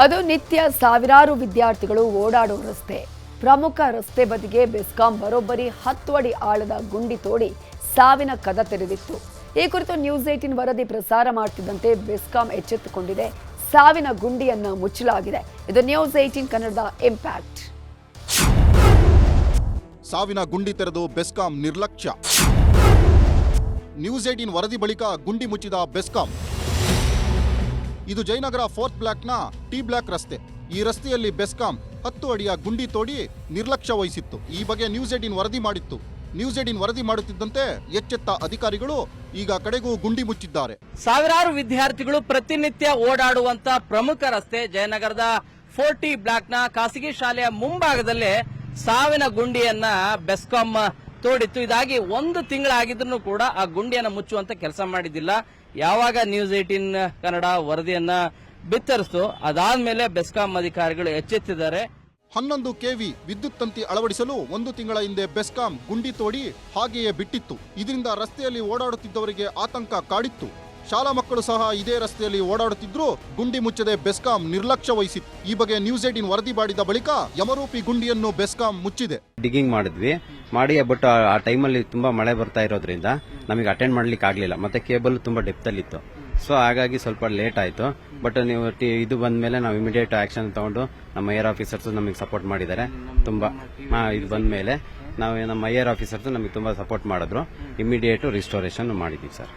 ಅದು ನಿತ್ಯ ಸಾವಿರಾರು ವಿದ್ಯಾರ್ಥಿಗಳು ಓಡಾಡುವ ರಸ್ತೆ. ಪ್ರಮುಖ ರಸ್ತೆ ಬದಿಗೆ ಬೆಸ್ಕಾಂ ಬರೋಬ್ಬರಿ ಹತ್ತು ಅಡಿ ಆಳದ ಗುಂಡಿ ತೋಡಿ ಸಾವಿನ ಕದ ತೆರೆದಿತ್ತು. ಈ ಕುರಿತು ನ್ಯೂಸ್ ಏಟಿನ್ ವರದಿ ಪ್ರಸಾರ ಮಾಡ್ತಿದ್ದಂತೆ ಬೆಸ್ಕಾಂ ಎಚ್ಚೆತ್ತುಕೊಂಡಿದೆ. ಸಾವಿನ ಗುಂಡಿಯನ್ನು ಮುಚ್ಚಲಾಗಿದೆ. ಇದು ನ್ಯೂಸ್ ಏಟಿನ್ ಕನ್ನಡದ ಇಂಪ್ಯಾಕ್ಟ್ ಸಾವಿನ ಗುಂಡಿ ತೆರೆದು ಬೆಸ್ಕಾಂ ನಿರ್ಲಕ್ಷ್ಯ. ನ್ಯೂಸ್ ಏಟೀನ್ ವರದಿ ಬಳಿಕ ಗುಂಡಿ ಮುಚ್ಚಿದ ಬೆಸ್ಕಾಂ. ಇದು ಜಯನಗರ ಫೋರ್ತ್ ಬ್ಲಾಕ್ನ ಟಿ ಬ್ಲಾಕ್ ರಸ್ತೆ. ಈ ರಸ್ತೆಯಲ್ಲಿ ಬೆಸ್ಕಾಂ ಹತ್ತು ಅಡಿಯ ಗುಂಡಿ ತೋಡಿ ನಿರ್ಲಕ್ಷ್ಯ ವಹಿಸಿತ್ತು. ಈ ಬಗ್ಗೆ ನ್ಯೂಸ್ ಏಟೀನ್ ವರದಿ ಮಾಡಿತ್ತು. ನ್ಯೂಸ್ ಏಟೀನ್ ವರದಿ ಮಾಡುತ್ತಿದ್ದಂತೆ ಎಚ್ಚೆತ್ತ ಅಧಿಕಾರಿಗಳು ಈಗ ಕಡೆಗೂ ಗುಂಡಿ ಮುಚ್ಚಿದ್ದಾರೆ. ಸಾವಿರಾರು ವಿದ್ಯಾರ್ಥಿಗಳು ಪ್ರತಿನಿತ್ಯ ಓಡಾಡುವಂತ ಪ್ರಮುಖ ರಸ್ತೆ ಜಯನಗರದ ಫೋರ್ಟಿ ಬ್ಲಾಕ್ನ ಖಾಸಗಿ ಶಾಲೆಯ ಮುಂಭಾಗದಲ್ಲೇ ಸಾವಿನ ಗುಂಡಿಯನ್ನ ಬೆಸ್ಕಾಂ ತೋಡಿತ್ತು. ಇದಾಗಿ ಒಂದು ತಿಂಗಳಾಗಿದ್ರು ಕೂಡ ಆ ಗುಂಡಿಯನ್ನು ಮುಚ್ಚುವಂತ ಕೆಲಸ ಮಾಡಿದ್ದಿಲ್ಲ. ಯಾವಾಗ ನ್ಯೂಸ್ ಏಟೀನ್ ಕನ್ನಡ ವರದಿಯನ್ನ ಬಿತ್ತರಿಸ್ತು, ಅದಾದ್ಮೇಲೆ ಬೆಸ್ಕಾಂ ಅಧಿಕಾರಿಗಳು ಎಚ್ಚೆತ್ತಿದ್ದಾರೆ. ಹನ್ನೊಂದು ಕೆವಿ ವಿದ್ಯುತ್ ತಂತಿ ಅಳವಡಿಸಲು ಒಂದು ತಿಂಗಳ ಹಿಂದೆ ಬೆಸ್ಕಾಂ ಗುಂಡಿ ತೋಡಿ ಹಾಗೆಯೇ ಬಿಟ್ಟಿತ್ತು. ಇದರಿಂದ ರಸ್ತೆಯಲ್ಲಿ ಓಡಾಡುತ್ತಿದ್ದವರಿಗೆ ಆತಂಕ ಕಾಡಿತ್ತು. ಶಾಲಾ ಮಕ್ಕಳು ಸಹ ಇದೇ ರಸ್ತೆಯಲ್ಲಿ ಓಡಾಡುತ್ತಿದ್ರು ಗುಂಡಿ ಮುಚ್ಚದೆ ಬೆಸ್ಕಾಂ ನಿರ್ಲಕ್ಷ್ಯ ವಹಿಸಿತ್ತು. ಈ ಬಗ್ಗೆ ನ್ಯೂಸ್ ಏಟಿನ್ ವರದಿ ಮಾಡಿದ ಬಳಿಕ ಯಮರೂಪಿ ಗುಂಡಿಯನ್ನು ಬೆಸ್ಕಾಂ ಮುಚ್ಚಿದೆ. ಡಿಗ್ಗಿಂಗ್ ಮಾಡಿದ್ವಿ. ಮಾಡಿ, ಬಟ್ ಆ ಟೈಮಲ್ಲಿ ತುಂಬಾ ಮಳೆ ಬರ್ತಾ ಇರೋದ್ರಿಂದ ನಮಗೆ ಅಟೆಂಡ್ ಮಾಡ್ಲಿಕ್ಕೆ ಆಗ್ಲಿಲ್ಲ. ಮತ್ತೆ ಕೇಬಲ್ ತುಂಬಾ ಡೆಪ್ತ್ ಅಲ್ಲಿ ಇತ್ತು. ಸೊ ಹಾಗಾಗಿ ಸ್ವಲ್ಪ ಲೇಟ್ ಆಯ್ತು. ಬಟ್ ನೀವು ಇದು ಬಂದ ಮೇಲೆ ನಾವು ಇಮಿಡಿಯೇಟ್ ಆಕ್ಷನ್ ತಗೊಂಡು ನಮ್ಮ ಏರ್ ಆಫೀಸರ್ಸ್ ನಮಗೆ ಸಪೋರ್ಟ್ ಮಾಡಿದ್ದಾರೆ. ತುಂಬಾ ಇದು ಬಂದ ಮೇಲೆ ನಾವು ನಮ್ಮ ಐಯರ್ ಆಫೀಸರ್ಸ್ ನಮಗೆ ತುಂಬಾ ಸಪೋರ್ಟ್ ಮಾಡಿದ್ರು. ಇಮಿಡಿಯೇಟ್ ರಿಸ್ಟೋರೇಷನ್ ಮಾಡಿದ್ವಿ ಸರ್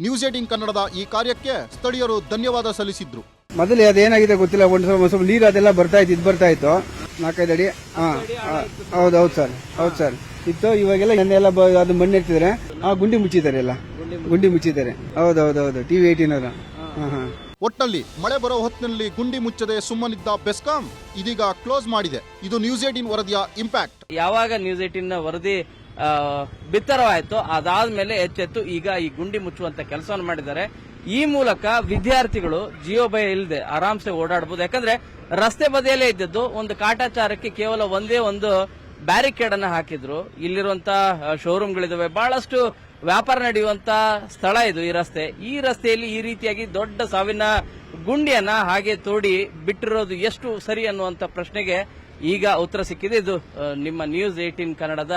ನ್ಯೂಸ್ ಏಟೀನ್ ಕನ್ನಡದ ಈ ಕಾರ್ಯಕ್ಕೆ ಸ್ಥಳೀಯರು ಧನ್ಯವಾದ ಸಲ್ಲಿಸಿದ್ರು. ಮೊದಲು ಅದೇನಾಗಿದೆ ಗೊತ್ತಿಲ್ಲ ಒಂದು ಸ್ವಲ್ಪ ನೀರು ಅದೆಲ್ಲ ಬರ್ತಾ ಇತ್ತು ಇದು ಬರ್ತಾ ಇತ್ತು. ನಾಲ್ಕೈದು ಅಡಿ ಹಾ ಹೌದು ಹೌದು ಸರ್ ಹೌದು ಸರ್. ಇತ್ತು ಇವಾಗೆಲ್ಲ ಎಲ್ಲ ಬ- ಅದು ಮಣ್ಣು ಇರ್ತಿದ್ರೆ ಆ ಗುಂಡಿ ಮುಚ್ಚಿದ್ದಾರೆ ಎಲ್ಲ. ಗುಂಡಿ ಮುಚ್ಚಿದ್ದಾರೆ. ಹೌದು ಹೌದು ಹೌದು ಟಿವಿ ಏಟೀನ್ ಅವರು. ಹಾ ಹಾ. ಒಟ್ಟಲ್ಲಿ ಮಳೆ ಬರೋ ಹೊತ್ತಿನಲ್ಲಿ ಗುಂಡಿ ಮುಚ್ಚದೆ ಸುಮ್ಮನಿದ್ದ ಬೆಸ್ಕಾಂ ಇದೀಗ ಕ್ಲೋಸ್ ಮಾಡಿದೆ. ಇದು ನ್ಯೂಸ್ ಏಟೀನ್ ವರದಿಯ ಇಂಪ್ಯಾಕ್ಟ್. ಯಾವಾಗ ನ್ಯೂಸ್ ಏಟಿನ್ ವರದಿ ಆ, ಅದಾದ ಮೇಲೆ ಎಚ್ಚೆತ್ತು. ಈಗ ಈ ಗುಂಡಿ ಮುಚ್ಚುವಂತ ಕೆಲಸವನ್ನು ಮಾಡಿದ್ದಾರೆ. ಈ ಮೂಲಕ ವಿದ್ಯಾರ್ಥಿಗಳು ಜಿಯೋ ಭಯ ಇಲ್ಲದೆ ಆರಾಮ್ಸೆ ಓಡಾಡಬಹುದು ಯಾಕಂದ್ರೆ ರಸ್ತೆ ಬದಿಯಲ್ಲೇ ಇದ್ದದ್ದು ಒಂದು ಕಾಟಾಚಾರಕ್ಕೆ ಕೇವಲ ಒಂದೇ ಒಂದು ಬ್ಯಾರಿಕೇಡ್ ಅನ್ನ ಹಾಕಿದ್ರು. ಇಲ್ಲಿರುವಂತ ಶೋರೂಮ್ಗಳಿದಾವೆ. ಬಹಳಷ್ಟು ವ್ಯಾಪಾರ ನಡೆಯುವಂತ ಸ್ಥಳ ಇದು ಈ ರಸ್ತೆ. ಈ ರಸ್ತೆಯಲ್ಲಿ ಈ ರೀತಿಯಾಗಿ ದೊಡ್ಡ ಸಾವಿನ ಗುಂಡಿಯನ್ನ ಹಾಗೆ ತೋಡಿ ಬಿಟ್ಟಿರೋದು ಎಷ್ಟು ಸರಿ ಅನ್ನುವಂತ ಪ್ರಶ್ನೆಗೆ ಈಗ ಉತ್ತರ ಸಿಕ್ಕಿದೆ. ಇದು ನಿಮ್ಮ ನ್ಯೂಸ್ ಏಟೀನ್ ಕನ್ನಡದ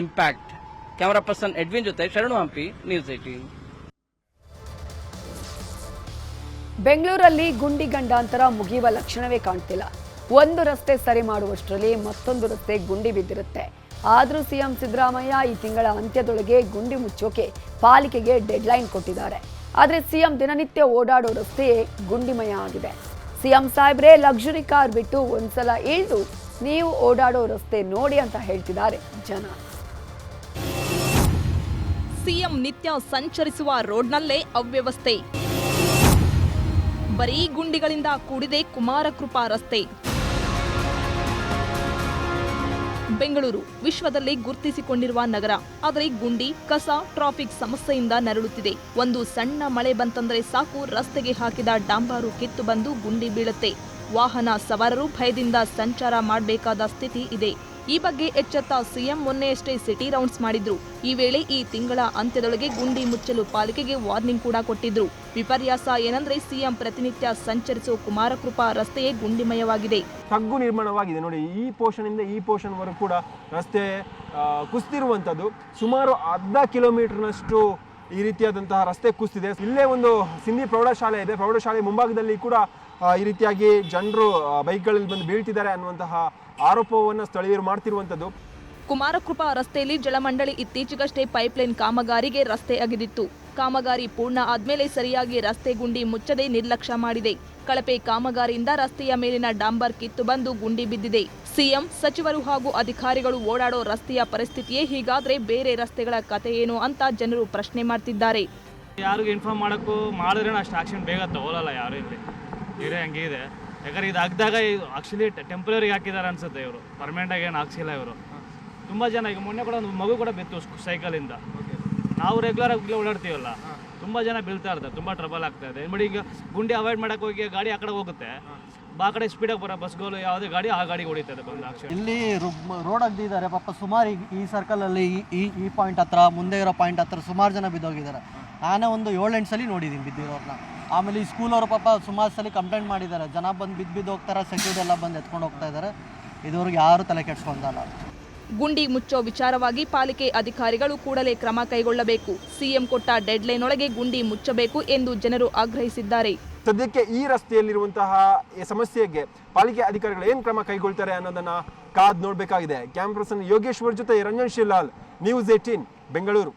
ಇಂಪ್ಯಾಕ್ಟ್ ಕ್ಯಾಮರಾ ಪರ್ಸನ್ ಎಡ್ವಿನ್ ಜೊತೆ ಶರಣು ಹಂಪಿ ನ್ಯೂಸ್ ಏಟೀನ್ ಬೆಂಗಳೂರಲ್ಲಿ ಗುಂಡಿ ಗಂಡಾಂತರ ಮುಗಿಯುವ ಲಕ್ಷಣವೇ ಕಾಣ್ತಿಲ್ಲ. ಒಂದು ರಸ್ತೆ ಸರಿ ಮಾಡುವಷ್ಟರಲ್ಲಿ ಮತ್ತೊಂದು ರಸ್ತೆ ಗುಂಡಿ ಬಿದ್ದಿರುತ್ತೆ. ಆದರೂ ಸಿಎಂ ಸಿದ್ದರಾಮಯ್ಯ ಈ ತಿಂಗಳ ಅಂತ್ಯದೊಳಗೆ ಗುಂಡಿ ಮುಚ್ಚೋಕೆ ಪಾಲಿಕೆಗೆ ಡೆಡ್ಲೈನ್ ಕೊಟ್ಟಿದ್ದಾರೆ. ಆದರೆ ಸಿಎಂ ದಿನನಿತ್ಯ ಓಡಾಡೋ ರಸ್ತೆಯೇ ಗುಂಡಿಮಯ ಆಗಿದೆ. ಸಿಎಂ ಸಾಹೇಬ್ರೇ, ಲಕ್ಸುರಿ ಕಾರ್ ಬಿಟ್ಟು ಒಂದ್ಸಲ ಇಳಿದು ನೀವು ಓಡಾಡೋ ರಸ್ತೆ ನೋಡಿ ಅಂತ ಹೇಳ್ತಿದ್ದಾರೆ ಜನ. ಸಿಎಂ ನಿತ್ಯ ಸಂಚರಿಸುವ ರೋಡ್ನಲ್ಲೇ ಅವ್ಯವಸ್ಥೆ. ಬರೀ ಗುಂಡಿಗಳಿಂದ ಕೂಡಿದೆ ಕುಮಾರಕೃಪಾ ರಸ್ತೆ. ಬೆಂಗಳೂರು ವಿಶ್ವದಲ್ಲಿ ಗುರುತಿಸಿಕೊಂಡಿರುವ ನಗರ. ಆದರೆ ಗುಂಡಿ, ಕಸ, ಟ್ರಾಫಿಕ್ ಸಮಸ್ಯೆಯಿಂದ ನರಳುತ್ತಿದೆ. ಒಂದು ಸಣ್ಣ ಮಳೆ ಬಂತಂದ್ರೆ ಸಾಕು ರಸ್ತೆಗೆ ಹಾಕಿದ ಡಾಂಬಾರು ಕಿತ್ತು ಬಂದು ಗುಂಡಿ ಬೀಳುತ್ತೆ. ವಾಹನ ಸವಾರರು ಭಯದಿಂದ ಸಂಚಾರ ಮಾಡಬೇಕಾದ ಸ್ಥಿತಿ ಇದೆ. ಈ ಬಗ್ಗೆ ಎಚ್ಚೆತ್ತ ಸಿಎಂ ಮೊನ್ನೆಯಷ್ಟೇ ಸಿಟಿ ರೌಂಡ್ಸ್ ಮಾಡಿದ್ರು. ಈ ವೇಳೆ ಈ ತಿಂಗಳ ಅಂತ್ಯದೊಳಗೆ ಗುಂಡಿ ಮುಚ್ಚಲು ಪಾಲಿಕೆಗೆ ವಾರ್ನಿಂಗ್ ಕೂಡ ಕೊಟ್ಟಿದ್ರು. ವಿಪರ್ಯಾಸ ಏನಂದ್ರೆ ಸಿಎಂ ಪ್ರತಿನಿತ್ಯ ಸಂಚರಿಸುವ ಕುಮಾರಕೃಪಾ ರಸ್ತೆಯೇ ಗುಂಡಿಮಯವಾಗಿದೆ. ತಗ್ಗು ನಿರ್ಮಾಣವಾಗಿದೆ. ನೋಡಿ, ಈ ಪೋರ್ಷನ್ ಇಂದ ಈ ಪೋರ್ಷನ್ ವರೆಗೂ ಕೂಡ ರಸ್ತೆ ಕುಸ್ತಿರುವಂತದ್ದು ಸುಮಾರು ಅರ್ಧ ಕಿಲೋಮೀಟರ್ನಷ್ಟು ಈ ರೀತಿಯಾದಂತಹ ರಸ್ತೆ ಕುಸ್ತಿದೆ. ಇಲ್ಲೇ ಒಂದು ಸಿಂಧಿ ಪ್ರೌಢಶಾಲೆ ಇದೆ. ಪ್ರೌಢಶಾಲೆ ಮುಂಭಾಗದಲ್ಲಿ ಕೂಡ ಈ ರೀತಿಯಾಗಿ ಜನರು ಬೈಕ್ಗಳಲ್ಲಿ ಬಂದು ಬೀಳ್ತಿದ್ದಾರೆ ಅನ್ನುವಂತಹ ಆರೋಪವನ್ನು ಸ್ಥಳೀಯರು ಮಾಡ್ತಿರುವಂಥದ್ದು. ಕುಮಾರಕೃಪಾ ರಸ್ತೆಯಲ್ಲಿ ಜಲಮಂಡಳಿ ಇತ್ತೀಚೆಗಷ್ಟೇ ಪೈಪ್ಲೈನ್ ಕಾಮಗಾರಿಗೆ ರಸ್ತೆ ಅಗೆದಿತ್ತು. ಕಾಮಗಾರಿ ಪೂರ್ಣ ಆದ್ಮೇಲೆ ಸರಿಯಾಗಿ ರಸ್ತೆ ಗುಂಡಿ ಮುಚ್ಚದೆ ನಿರ್ಲಕ್ಷ್ಯ ಮಾಡಿದೆ. ಕಳಪೆ ಕಾಮಗಾರಿಯಿಂದ ರಸ್ತೆಯ ಮೇಲಿನ ಡಾಂಬರ್ ಕಿತ್ತು ಬಂದು ಗುಂಡಿ ಬಿದ್ದಿದೆ. ಸಿಎಂ ಸಚಿವರು ಹಾಗೂ ಅಧಿಕಾರಿಗಳು ಓಡಾಡೋ ರಸ್ತೆಯ ಪರಿಸ್ಥಿತಿಯೇ ಹೀಗಾದ್ರೆ ಬೇರೆ ರಸ್ತೆಗಳ ಕತೆ ಏನು ಅಂತ ಜನರು ಪ್ರಶ್ನೆ ಮಾಡ್ತಿದ್ದಾರೆ. ಯಾರಿಗೂ ಇನ್ಫಾರ್ಮ್ ಮಾಡೋಕ್ಕೂ ಮಾಡಿದ್ರೆ ಅಷ್ಟು ಆಕ್ಷನ್ ಬೇಗ ತಗೊಳ್ಳಲ್ಲ ಯಾರು ಇಲ್ಲಿ. ಏರಿಯಾ ಹಂಗೆ ಇದೆ. ಯಾಕಂದ್ರೆ ಇದು ಹಾಕಿದಾಗ ಆಕ್ಚುಲಿ ಟೆಂಪ್ರರಿಗೆ ಹಾಕಿದ್ದಾರೆ ಅನ್ಸುತ್ತೆ ಇವರು. ಪರ್ಮನೆಂಟಾಗಿ ಏನು ಹಾಕ್ಸಿಲ್ಲ ಇವರು. ತುಂಬ ಜನ ಈಗ ಮೊನ್ನೆ ಕೂಡ ಒಂದು ಮಗು ಕೂಡ ಬಿತ್ತು ಸೈಕಲಿಂದ ನಾವು ರೆಗ್ಯುಲರ್ ಆಗಿ ಓಡಾಡ್ತೀವಲ್ಲ? ತುಂಬ ಜನ ಬೀಳ್ತಾ ಇರ್ತಾರೆ ತುಂಬ ಟ್ರಬಲ್ ಆಗ್ತಾ ಇದೆ. ನೋಡಿ ಈಗ ಗುಂಡಿ ಅವಾಯ್ಡ್ ಮಾಡಕ್ಕೆ ಹೋಗಿ ಗಾಡಿ ಆ ಕಡೆ ಹೋಗುತ್ತೆ. ಆ ಕಡೆ ಸ್ಪೀಡಾಗಿ ಬರೋ ಬಸ್ಗಳು ಯಾವುದೇ ಗಾಡಿ ಆ ಗಾಡಿ ಹೊಡಿತದೆ ಬಂದು ಆಕ್ಷನ್ ಇಲ್ಲಿ ರೋಡ್ ಅಗ್ದಿದ್ದಾರೆ ಪಾಪ ಸುಮಾರು ಈ- ಈ ಸರ್ಕಲ್ ಅಲ್ಲಿ ಈ- ಈ ಈ ಪಾಯಿಂಟ್ ಹತ್ರ ಮುಂದೆ ಇರೋ ಪಾಯಿಂಟ್ ಹತ್ರ ಸುಮಾರು ಜನ ಬಿದ್ದೋಗಿದ್ದಾರೆ. ನಾನೇ ಒಂದು ಏಳೆಂಟು ಸಲ ನೋಡಿದ್ದೀನಿ ಬಿದ್ದಿರೋರ್ನ. ಆಮೇಲೆ ಈ ಸ್ಕೂಲ್ ಅವರು ಪಾಪ ಸುಮಾರು ಸಲ ಕಂಪ್ಲೇಂಟ್ ಮಾಡಿದ್ದಾರೆ. ಜನ ಬಂದು ಬಿದ್ದು ಬಿದ್ದು ಹೋಗ್ತಾರೆ ಸೆಕ್ಯೂರಿಟಿ ಎಲ್ಲ ಬಂದು ಎತ್ಕೊಂಡು ಹೋಗ್ತಾ ಇದ್ದಾರೆ ಇದುವರೆಗೆ ಯಾರು ತಲೆ ಕೆಡ್ಸ್ಕೊಂಡಲ್ಲ ಗುಂಡಿ ಮುಚ್ಚೋ ವಿಚಾರವಾಗಿ ಪಾಲಿಕೆ ಅಧಿಕಾರಿಗಳು ಕೂಡಲೇ ಕ್ರಮ ಕೈಗೊಳ್ಳಬೇಕು. ಸಿಎಂ ಕೊಟ್ಟ ಡೆಡ್ಲೈನ್ ಒಳಗೆ ಗುಂಡಿ ಮುಚ್ಚಬೇಕು ಎಂದು ಜನರು ಆಗ್ರಹಿಸಿದ್ದಾರೆ. ಸದ್ಯಕ್ಕೆ ಈ ರಸ್ತೆಯಲ್ಲಿರುವಂತಹ ಈ ಸಮಸ್ಯೆಗೆ ಪಾಲಿಕೆ ಅಧಿಕಾರಿಗಳು ಏನ್ ಕ್ರಮ ಕೈಗೊಳ್ತಾರೆ ಅನ್ನೋದನ್ನ ಕಾದ್ ನೋಡಬೇಕಾಗಿದೆ. ಕ್ಯಾಮ್ರಾ ಪರ್ಸನ್ ಯೋಗೇಶ್ವರ್ ಜೊತೆ ರಂಜನ್ ಶಿಲಾಲ್ ನ್ಯೂಸ್ ಏಟೀನ್ ಬೆಂಗಳೂರು.